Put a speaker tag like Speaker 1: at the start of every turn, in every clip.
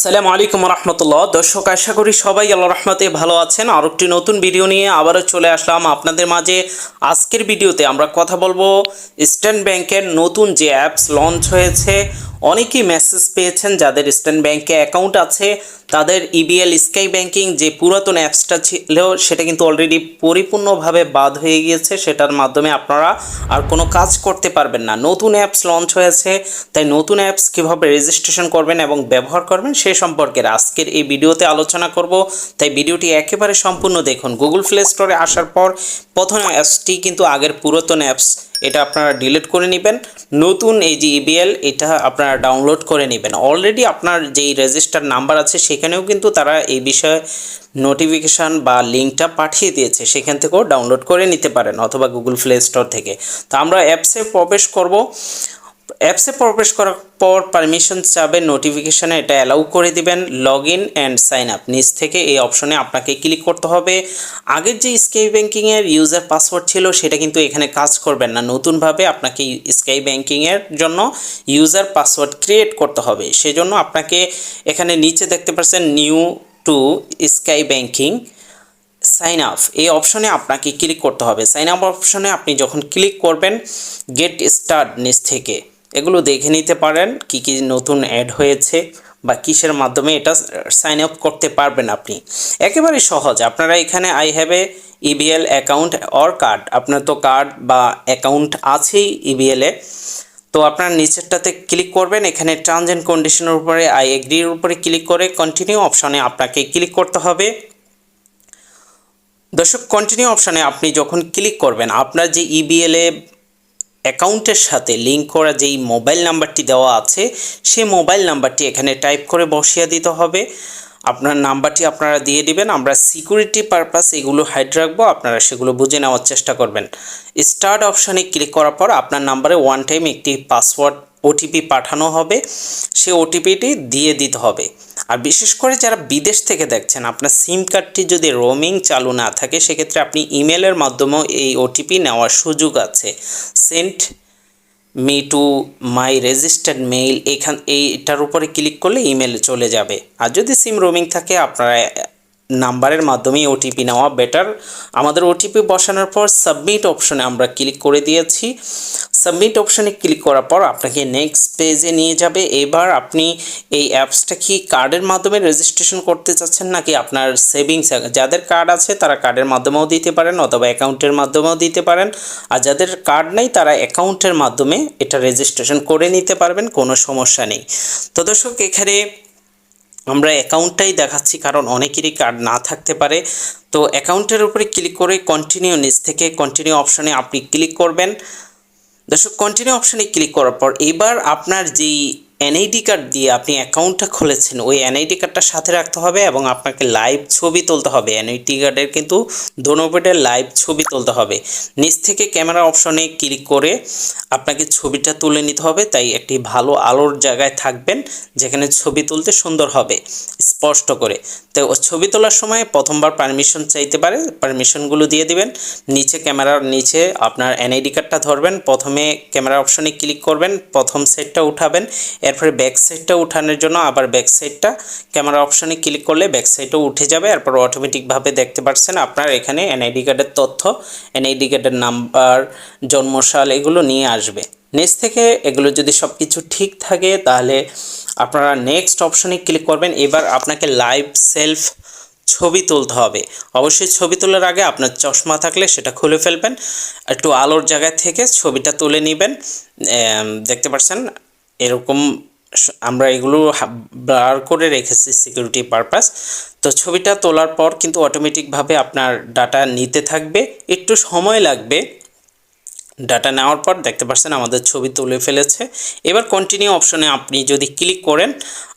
Speaker 1: আসসালামু আলাইকুম রহমতুল্লাহ। দর্শক, আশা করি সবাই আল্লাহ রহমতে ভালো আছেন। আর একটি নতুন ভিডিও নিয়ে আবারও চলে আসলাম আপনাদের মাঝে। আজকের ভিডিওতে আমরা কথা বলব স্টেট ব্যাংকের নতুন যে অ্যাপস লঞ্চ হয়েছে অনেকেই মেসেজ পেয়েছেন যাদের ইস্টার্ন ব্যাংকে অ্যাকাউন্ট আছে, তাদের ইবিএল স্কাই ব্যাংকিং যে পুরাতন অ্যাপসটা ছিল, সেটা কিন্তু অলরেডি পরিপূর্ণভাবে বাদ হয়ে গিয়েছে। সেটার মাধ্যমে আপনারা আর কোনো কাজ করতে পারবেন না। নতুন অ্যাপস লঞ্চ হয়েছে, তাই নতুন অ্যাপস কীভাবে রেজিস্ট্রেশন করবেন এবং ব্যবহার করবেন, সে সম্পর্কে আজকের এই ভিডিওতে আলোচনা করব। তাই ভিডিওটি একেবারে সম্পূর্ণ দেখুন। গুগল প্লে স্টোরে আসার পর প্রথম অ্যাপসটি কিন্তু আগের পুরাতন অ্যাপস এটা আপনারা ডিলিট করে নেবেন। নতুন এই যে ইবিএল এটা আপনারা ডাউনলোড করে নেবেন। অলরেডি আপনার যেই রেজিস্টার নাম্বার আছে, সেখানেও কিন্তু তারা এই বিষয়ে নোটিফিকেশান বা লিঙ্কটা পাঠিয়ে দিয়েছে। সেখান থেকেও ডাউনলোড করে নিতে পারেন, অথবা গুগল প্লে স্টোর থেকে। তো আমরা অ্যাপসে প্রবেশ করব। অ্যাপসে প্রবেশ করার পর পারমিশন চাবে নোটিফিকেশানে এটা অ্যালাউ করে দিবেন log in and sign up নিচ থেকে এই অপশনে আপনাকে ক্লিক করতে হবে। আগের যে স্কাই ব্যাংকিংয়ের ইউজার পাসওয়ার্ড ছিল, সেটা কিন্তু এখানে কাজ করবেন না। নতুনভাবে আপনাকে স্কাই ব্যাংকিংয়ের জন্য ইউজার পাসওয়ার্ড ক্রিয়েট করতে হবে। সেজন্য আপনাকে এখানে নিচে দেখতে পাচ্ছেন new to sky banking sign up এই অপশনে আপনাকে ক্লিক করতে হবে। সাইন আপ অপশনে আপনি যখন ক্লিক করবেন গেট স্টার্ট নিচ থেকে। এগুলো দেখে নিতে পারেন, কি কি নতুন অ্যাড হয়েছে বা কিসের মাধ্যমে এটা সাইন আপ করতে পারবেন আপনি। একেবারে সহজ, আপনারা এখানে I have a EBL account or card আপনার তো কার্ড বা অ্যাকাউন্ট আছেই ইবিএলে তো আপনার নিচেরটাতে ক্লিক করবেন, এখানে টার্মস অ্যান্ড কন্ডিশনের উপরে আই এগ্রির উপরে ক্লিক করে কন্টিনিউ অপশানে আপনাকে ক্লিক করতে হবে। দর্শক কন্টিনিউ অপশানে আপনি যখন ক্লিক করবেন, আপনার যে E ইবিএলে অ্যাকাউন্টের সাথে লিঙ্ক করা যেই মোবাইল নাম্বারটি দেওয়া আছে, সেই মোবাইল নাম্বারটি এখানে টাইপ করে বসিয়ে দিতে হবে। আপনার নাম্বারটি আপনারা দিয়ে দিবেন, আমরা সিকিউরিটি পারপাস এগুলো হাইড রাখব, আপনারা সেগুলো বুঝে নেওয়ার চেষ্টা করবেন। স্টার্ট অপশানে ক্লিক করার পর আপনার নাম্বারে ওয়ান টাইম একটি পাসওয়ার্ড ওটিপি পাঠানো হবে সে ওটিপিটি দিয়ে দিতে হবে। আর বিশেষ করে যারা বিদেশ থেকে দেখছেন, আপনার সিম কার্ডটি যদি রোমিং চালু না থাকে, সেক্ষেত্রে আপনি ইমেলের মাধ্যমেও এই ওটিপি নেওয়ার সুযোগ আছে। Sent me to my registered mail এখান, এইটার উপরে ক্লিক করলে ইমেল চলে যাবে। আর যদি সিম রোমিং থাকে, আপনারা নাম্বারের মাধ্যমেই ওটিপি নেওয়া বেটার আমাদের ওটিপি বসানোর পর সাবমিট অপশনে আমরা ক্লিক করে দিয়েছি। সাবমিট অপশনে ক্লিক করার পর আপনাকে নেক্সট পেজে নিয়ে যাবে। এবার আপনি এই অ্যাপসটা কি কার্ডের মাধ্যমে রেজিস্ট্রেশন করতে চাচ্ছেন নাকি আপনার সেভিংস যাদের কার্ড আছে তারা কার্ডের মাধ্যমেও দিতে পারেন অথবা অ্যাকাউন্টের মাধ্যমেও দিতে পারেন। আর যাদের কার্ড নেই তারা অ্যাকাউন্টের মাধ্যমে এটা রেজিস্ট্রেশন করে নিতে পারবেন, কোনো সমস্যা নেই। তো দর্শক, এখানে আমরা অ্যাকাউন্টটাই দেখাচ্ছি, কারণ অনেকেরই কার্ড না থাকতে পারে। তো অ্যাকাউন্টের উপরে ক্লিক করে কন্টিনিউ নিচ থেকে কন্টিনিউ অপশানে আপনি ক্লিক করবেন। দর্শক কন্টিনিউ অপশানে ক্লিক করার পর এবার আপনার যেই এনআইডি কার্ড দিয়ে আপনি অ্যাকাউন্টটা খুলেছেন, ওই এনআইডি কার্ডটা সাথে রাখতে হবে এবং আপনাকে লাইভ ছবি তুলতে হবে। এনআইডি কার্ডের কিন্তু দোনোপেটের লাইভ ছবি তুলতে হবে। নিচ থেকে ক্যামেরা অপশনে ক্লিক করে আপনাকে ছবিটা তুলে নিতে হবে, তাই একটি ভালো আলোর জায়গায় থাকবেন, যেখানে ছবি তুলতে সুন্দর হবে, স্পষ্ট করে। তো ছবি তোলার সময় প্রথমবার পারমিশন চাইতে পারে পারমিশনগুলো দিয়ে দিবেন। নিচে ক্যামেরার নিচে আপনার এনআইডি কার্ডটা ধরবেন, প্রথমে ক্যামেরা অপশনে ক্লিক করবেন, প্রথম সেটটা উঠাবেন এরপরে ব্যাক সাইডটা উঠানোর জন্য আবার ব্যাক সাইডটা ক্যামেরা অপশনে ক্লিক করলে ব্যাক সাইডও উঠে যাবে, এরপর অটোমেটিকভাবে দেখতে পাচ্ছেন আপনার এখানে এনআইডি কার্ডের তথ্য এনআইডি কার্ডের নাম্বার জন্মসাল এগুলো নিয়ে আসবে। নেক্সট থেকে এগুলো যদি সব কিছু ঠিক থাকে, তাহলে আপনারা নেক্সট অপশানে ক্লিক করবেন, এবার আপনাকে লাইভ সেলফ ছবি তুলতে হবে। অবশ্যই ছবি তোলার আগে আপনার চশমা থাকলে সেটা খুলে ফেলবেন, একটু আলোর জায়গা থেকে ছবিটা তুলে নেবেন দেখতে পাচ্ছেন এরকম আমরা এগুলো ব্লার করে রেখেছি সিকিউরিটি পারপাস তো ছবিটা তোলার পর কিন্তু অটোমেটিকভাবে আপনার ডাটা নিতে থাকবে, একটু সময় লাগবে। ডাটা নেওয়ার পর দেখতে পাচ্ছেন আমাদের ছবি তুলে ফেলেছে। এবার কন্টিনিউ অপশনে আপনি যদি ক্লিক করেন,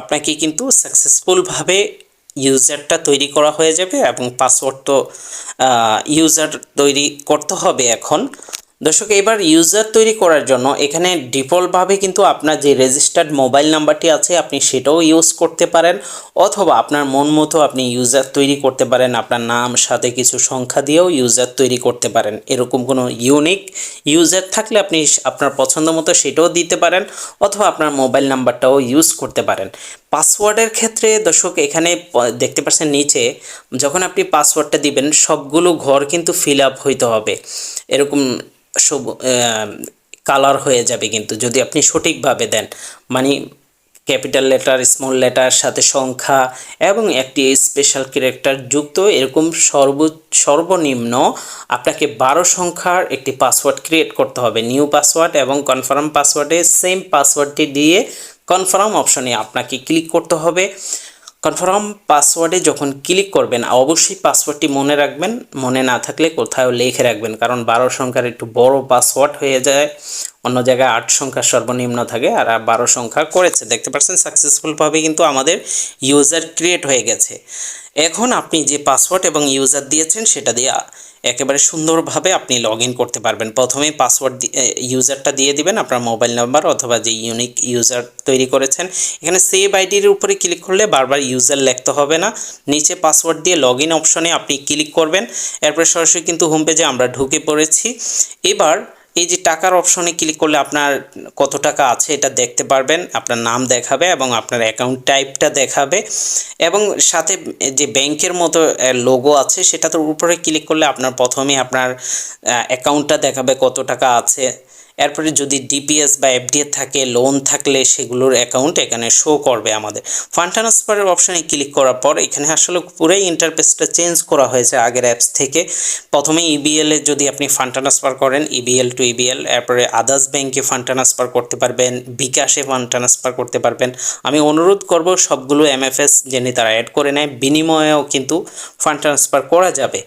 Speaker 1: আপনাকে কিন্তু সাকসেসফুলভাবে ইউজারটা তৈরি করা হয়ে যাবে এবং পাসওয়ার্ড তো ইউজার তৈরি করতে হবে এখন। দর্শক, এবার ইউজার তৈরি করার জন্য এখানে ডিফল্টভাবে কিন্তু আপনার যে রেজিস্টার্ড মোবাইল নাম্বারটি আছে, আপনি সেটাও ইউজ করতে পারেন। অথবা আপনার মন মতো আপনি ইউজার তৈরি করতে পারেন, আপনার নাম, সাথে কিছু সংখ্যা দিয়েও ইউজার তৈরি করতে পারেন। এরকম কোনো ইউনিক ইউজার থাকলে আপনি আপনার পছন্দ মতো সেটাও দিতে পারেন, অথবা আপনার মোবাইল নাম্বারটাও ইউজ করতে পারেন। পাসওয়ার্ডের ক্ষেত্রে দর্শক এখানে দেখতে পাচ্ছেন নিচে, যখন আপনি পাসওয়ার্ডটা দিবেন, সবগুলো ঘর কিন্তু ফিল আপ হইতে হবে। এরকম সব কালার হয়ে যাবে কিন্তু, যদি আপনি সঠিকভাবে দেন। মানে ক্যাপিটাল লেটার স্মল লেটার সাথে সংখ্যা এবং একটি স্পেশাল ক্যারেক্টার যুক্ত, এরকম সর্ব, সর্বনিম্ন আপনাকে বারো সংখ্যার একটি পাসওয়ার্ড ক্রিয়েট করতে হবে। নিউ পাসওয়ার্ড এবং কনফার্ম পাসওয়ার্ডে সেম পাসওয়ার্ডটি দিয়ে কনফার্ম অপশনে আপনাকে ক্লিক করতে হবে। কনফার্ম পাসওয়ার্ডে যখন ক্লিক করবেন, অবশ্যই পাসওয়ার্ডটি মনে রাখবেন। মনে না থাকলে কোথাও লিখে রাখবেন, কারণ বারো সংখ্যার একটু বড় পাসওয়ার্ড হয়ে যায়। অন্য জায়গায় আট সংখ্যা সর্বনিম্ন থাকে আর বারো সংখ্যা করেছে। দেখতে পাচ্ছেন সাকসেসফুলভাবে কিন্তু আমাদের ইউজার ক্রিয়েট হয়ে গেছে। এখন আপনি যে পাসওয়ার্ড এবং ইউজার দিয়েছেন, সেটা দিয়ে একেবারে সুন্দরভাবে আপনি লগ করতে পারবেন। প্রথমেই পাসওয়ার্ড ইউজারটা দিয়ে দিবেন আপনার মোবাইল নাম্বার অথবা যে ইউনিক ইউজার তৈরি করেছেন। এখানে সেভ আইডির উপরে ক্লিক করলে বারবার ইউজার লিখতে হবে না। নিচে পাসওয়ার্ড দিয়ে লগ অপশনে আপনি ক্লিক করবেন। এরপরে সরাসরি কিন্তু হোম পেজে আমরা ঢুকে পড়েছি। এবার এই যে টাকার অপশনে ক্লিক করলে আপনার কত টাকা আছে এটা দেখতে পারবেন, আপনার নাম দেখাবে এবং আপনার অ্যাকাউন্ট টাইপটা দেখাবে এবং সাথে যে ব্যাংকের মতো লোগো আছে সেটাতে উপরে ক্লিক করলে আপনার প্রথমে আপনার অ্যাকাউন্টটা দেখাবে কত টাকা আছে এরপরে যদি ডিপিএস বা এফডিএ থাকে লোন থাকলে সেগুলোর অ্যাকাউন্ট এখানে শো করবে আমাদের। ফান্ড ট্রান্সফারের অপশানে ক্লিক করার পর এখানে আসলে পুরোই ইন্টারফেসটা চেঞ্জ করা হয়েছে আগের অ্যাপস থেকে। প্রথমে ইবিএল এ যদি আপনি ফান্ড ট্রান্সফার করেন ইবিএল টু ইবিএল এরপরে আদার্স ব্যাংকে ফান্ড ট্রান্সফার করতে পারবেন, বিকাশে ফান্ড ট্রান্সফার করতে পারবেন। আমি অনুরোধ করব সবগুলো এমএফএস যিনি তারা অ্যাড করে নেয়, বিনিময়েও কিন্তু ফান্ড ট্রান্সফার করা যাবে।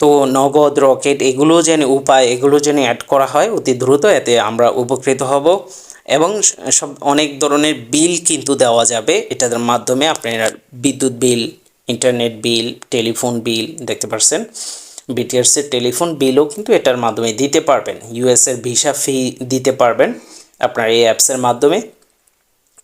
Speaker 1: তো নগদ, রকেট এগুলো যেন উপায়, এগুলো যেন অ্যাড করা হয় অতি দ্রুত, এতে আমরা উপকৃত হব। এবং সব অনেক ধরনের বিল কিন্তু দেওয়া যাবে। এটার মাধ্যমে আপনারা বিদ্যুৎ bill internet bill telephone bill, দেখতে পাচ্ছেন বিটিআরসির টেলিফোন বিলও কিন্তু এটার মাধ্যমে দিতে পারবেন। ইউএসের ভিসা ফি দিতে পারবেন আপনার এই অ্যাপসের মাধ্যমে।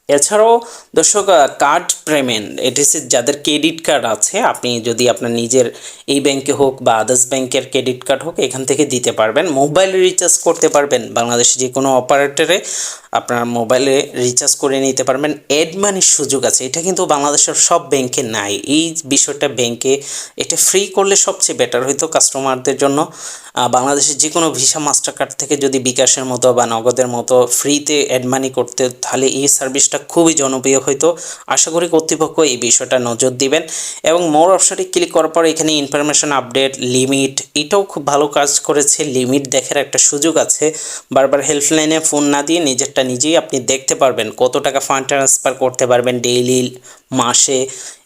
Speaker 1: এছাড়াও দর্শক কার্ড পেমেন্ট এটিসি যাদের ক্রেডিট কার্ড আছে, আপনি যদি আপনার নিজের এই ব্যাংকে হোক বা আদার্স ব্যাংকের ক্রেডিট কার্ড হোক, এখান থেকে দিতে পারবেন। মোবাইল রিচার্জ করতে পারবেন। বাংলাদেশে যে কোনো অপারেটরে আপনার মোবাইলে রিচার্জ করে নিতে পারবেন। এড মানির সুযোগ আছে। এটা কিন্তু বাংলাদেশের সব ব্যাংকে নাই। এই বিষয়টা ব্যাংকে এটা ফ্রি করলে সবচেয়ে বেটার হইতো কাস্টমারদের জন্য। বাংলাদেশের যে কোনো ভিসা মাস্টার কার্ড থেকে যদি বিকাশের মতো বা নগদের মতো ফ্রিতে অ্যাড মানি করতে, তাহলে এই সার্ভিসটা খুবই জনপ্রিয় হইতো। আশা করি কর্তৃপক্ষ এই বিষয়টা নজর দিবেন। এবং মোর অপশনে ক্লিক করার পর এখানে ইনফরমেশন আপডেট লিমিট এটাও খুব ভালো কাজ করেছে। লিমিট দেখার একটা সুযোগ আছে। বারবার হেল্পলাইনে ফোন না দিয়ে নিজেরটা নিজেই আপনি দেখতে পারবেন। কত টাকা ফান্ড ট্রান্সফার করতে পারবেন ডেইলি মাসে।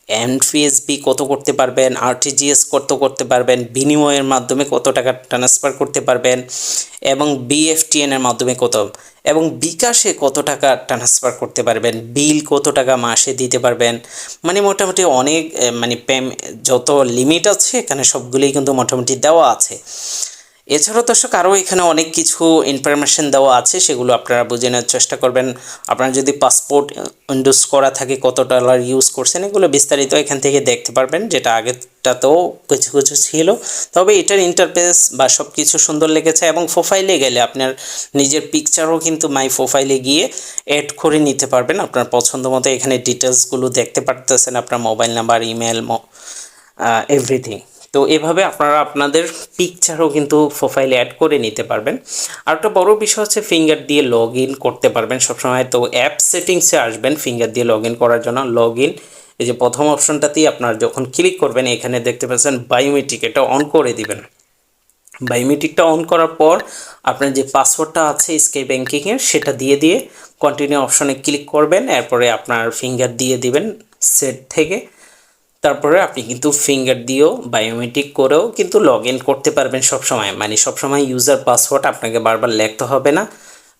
Speaker 1: এনপিএসবি কত করতে পারবেন আরটিজিএস কত করতে পারবেন, বিনিময়ের মাধ্যমে কত টাকা ট্রান্সফার করতে পারবেন এবং বিএফটিএন এর মাধ্যমে কত, এবং বিকাশে কত টাকা ট্রান্সফার করতে পারবেন, বিল কত টাকা মাসে দিতে পারবেন। মানে মোটামুটি অনেক মানে পেম যত লিমিট আছে এখানে সবগুলোই কিন্তু মোটামুটি দেওয়া আছে। এছাড়াও দর্শক, আরও এখানে অনেক কিছু ইনফরমেশন দেওয়া আছে, সেগুলো আপনারা বুঝে নেওয়ার চেষ্টা করবেন। আপনারা যদি পাসপোর্ট ইন্ডোজ করা থাকে, কত ডলার ইউজ করছেন, এগুলো বিস্তারিত এখান থেকে দেখতে পারবেন, যেটা আগেরটাতেও কিছু কিছু ছিল। তবে এটার ইন্টারফেস বা সব কিছু সুন্দর লেগেছে, এবং প্রোফাইলে গেলে আপনার নিজের পিকচারও কিন্তু মাই প্রোফাইলে গিয়ে অ্যাড করে নিতে পারবেন। আপনার পছন্দ মতো এখানে ডিটেলসগুলো দেখতে পারতেছেন, আপনার মোবাইল নাম্বার ইমেল এভরিথিং তো এভাবে আপনারা আপনাদের পিকচারও কিন্তু প্রোফাইলে অ্যাড করে নিতে পারবেন। আর একটা বড় বিষয় হচ্ছে ফিঙ্গার দিয়ে লগ ইন করতে পারবেন সবসময়। তো অ্যাপ সেটিংসে আসবেন ফিঙ্গার দিয়ে লগ ইন করার জন্য। লগ ইন এই যে প্রথম অপশনটাতেই আপনার যখন ক্লিক করবেন, এখানে দেখতে পাচ্ছেন বায়োমেট্রিক এটা অন করে দিবেন। বায়োমেট্রিকটা অন করার পর আপনার যে পাসওয়ার্ডটা আছে স্কাই ব্যাঙ্কিংয়ের সেটা দিয়ে দিয়ে কন্টিনিউ অপশনে ক্লিক করবেন। এরপরে আপনার ফিঙ্গার দিয়ে দিবেন সেট থেকে। তারপরে আপনি কিন্তু ফিঙ্গার দিয়েও বায়োমেট্রিক করেও কিন্তু লগ ইন করতে পারবেন সবসময়। মানে সবসময় ইউজার পাসওয়ার্ড আপনাকে বারবার লিখতে হবে না।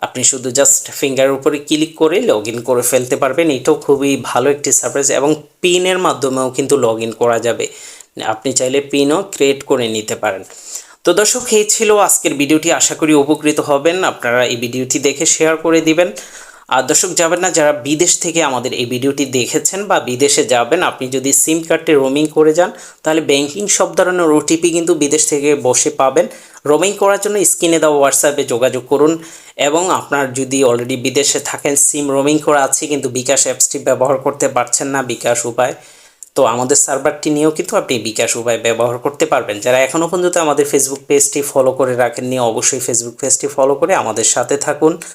Speaker 1: আপনি শুধু জাস্ট ফিঙ্গারের উপরে ক্লিক করে লগ ইন করে ফেলতে পারবেন। এটাও খুবই ভালো একটি সার্ভিস এবং পিনের মাধ্যমেও কিন্তু লগ ইন করা যাবে। আপনি চাইলে পিনও ক্রিয়েট করে নিতে পারেন। তো দর্শক, এই ছিল আজকের ভিডিওটি। আশা করি উপকৃত হবেন। আপনারা এই ভিডিওটি দেখে শেয়ার করে দিবেন। আর দর্শক, যাবেন না, যারা বিদেশ থেকে আমাদের এই ভিডিওটি দেখেছেন বা বিদেশে যাবেন, আপনি যদি সিম কার্ডটি রোমিং করে যান, তাহলে ব্যাংকিং সব ধরনের ওটিপি কিন্তু বিদেশ থেকে বসে পাবেন। রোমিং করার জন্য স্ক্রিনে দেওয়া হোয়াটসঅ্যাপে যোগাযোগ করুন এবং আপনার যদি অলরেডি বিদেশে থাকেন, সিম রোমিং করা আছে, কিন্তু বিকাশ অ্যাপসটি ব্যবহার করতে পারছেন না বিকাশ উপায়, তো আমাদের সার্ভারটি নিয়েও কিন্তু আপনি বিকাশ উপায় ব্যবহার করতে পারবেন। যারা এখনও পর্যন্ত আমাদের ফেসবুক পেজটি ফলো করে রাখেননি, অবশ্যই ফেসবুক পেজটি ফলো করে আমাদের সাথে থাকুন।